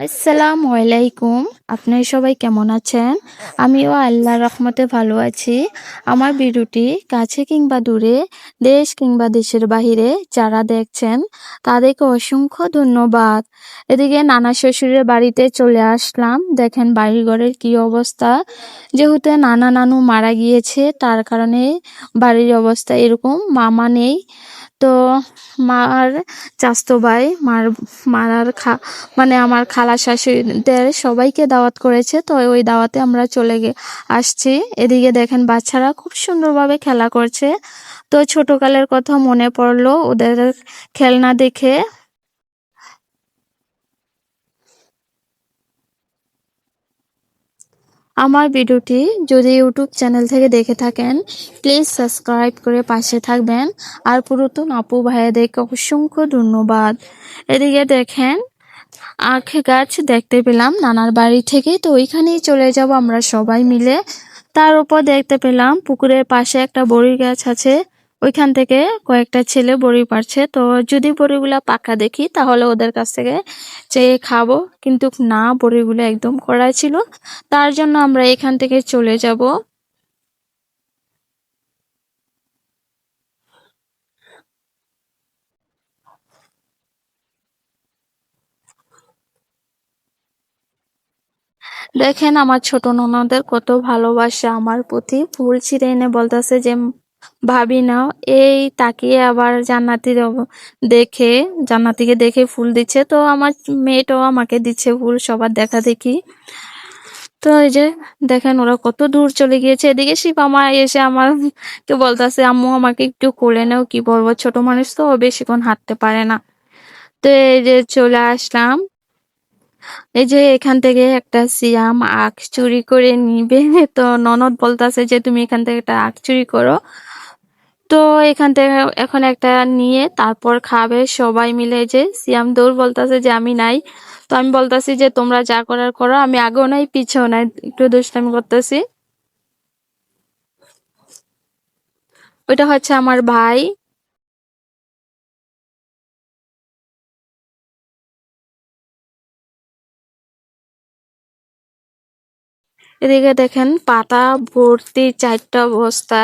আসসালামু আলাইকুম আপনারা সবাই কেমন আছেন? আমিও আল্লাহ রহমতে ভালো আছি। আমার ভিডিওটি কাছে কিংবা দূরে, দেশ কিংবা দেশের বাহিরে যারা দেখছেন, তাদেরকে অসংখ্য ধন্যবাদ। এদিকে নানা শ্বশুরের বাড়িতে চলে আসলাম। দেখেন বাড়ির ঘরের কি অবস্থা। যেহেতু নানা নানু মারা গিয়েছে, তার কারণে বাড়ির অবস্থা এরকম। মামা নেই। তো মার চাস্তো ভাই, মার, মারার খা মানে আমার খালা শাশুড়িদের সবাইকে দাওয়াত করেছে। তো ওই দাওয়াতে আমরা চলে গে, আসছি। এদিকে দেখেন বাচ্চারা খুব সুন্দরভাবে খেলা করছে। তো ছোটোকালের কথা মনে পড়ল, ওদের খেলনা দেখে আমার ভিডিওটি যদি ইউটিউব চ্যানেল থেকে দেখে থাকেন প্লিজ সাবস্ক্রাইব করে পাশে থাকবেন। আর পুরাতন আপু ভাইয়াদেরকে অসংখ্য ধন্যবাদ। এদিকে দেখেন, আখ গাছ দেখতে পেলাম, নানার বাড়ি থেকে। তো ওইখানেই চলে যাব আমরা সবাই মিলে। তার উপর দেখতে পেলাম পুকুরের পাশে একটা বড়ি গাছ আছে। ওইখান থেকে কয়েকটা ছেলে বড়ি পারছে তো যদি বড়িগুলা পাকা দেখি, তাহলে ওদের কাছ থেকে চেয়ে খাব। কিন্তু না, বড়িগুলো একদম কড়া ছিল। তার জন্য আমরা এখান থেকে চলে যাব। দেখেন আমার ছোট ননদের কত ভালোবাসা। আমার প্রতি ফুল ছিঁড়ে এনে বলতেছে যে ভাবি, নাও, এই তাকিয়ে আবার জান্নাতির দেখে, জান্নাতিকে দেখে ফুল দিচ্ছে তো আমার মেয়েটাও আমাকে দিচ্ছে ফুল, সবার দেখা দেখি। তো এই যে দেখেন ওরা কত দূর চলে গিয়েছে। এদিকে শিব আমার এসে আমার কে বলতেছে, আম্মু, আমাকে একটু কোলে নাও, কি বলব? ছোট মানুষ তো বেশিক্ষণ হাঁটতে পারে না। তো এই যে চলে আসলাম। এই যে এখান থেকে একটা সিয়াম আখ চুরি করে নিবে। তো ননদ বলতাছে যে, তুমি এখান থেকে একটা আখ চুরি করো। তো এখান থেকে এখন একটা নিয়ে তারপর খাবে সবাই মিলে যে, সিয়াম দৌড় বলতাছে যে, আমি নাই। তো আমি বলতাছি যে, তোমরা যা করার করো, আমি আগেও নাই, পিছেও নাই। একটু দুষ্টামি করতেছি। ওইটা হচ্ছে আমার ভাই। এদিকে দেখেন পাতা ভর্তি চারটা বস্তা।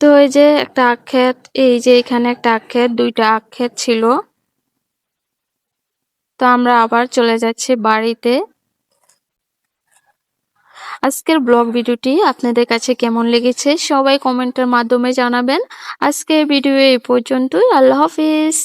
তো এই যে একটা আক্ষেত এই যে এখানে একটা আক্ষেত দুইটা আক্ষেত ছিল। তো আমরা আবার চলে যাচ্ছি বাড়িতে। আজকের ব্লগ ভিডিওটি আপনাদের কাছে কেমন লেগেছে সবাই কমেন্টের মাধ্যমে জানাবেন। আজকের ভিডিও এই পর্যন্তই, আল্লাহ হাফিজ।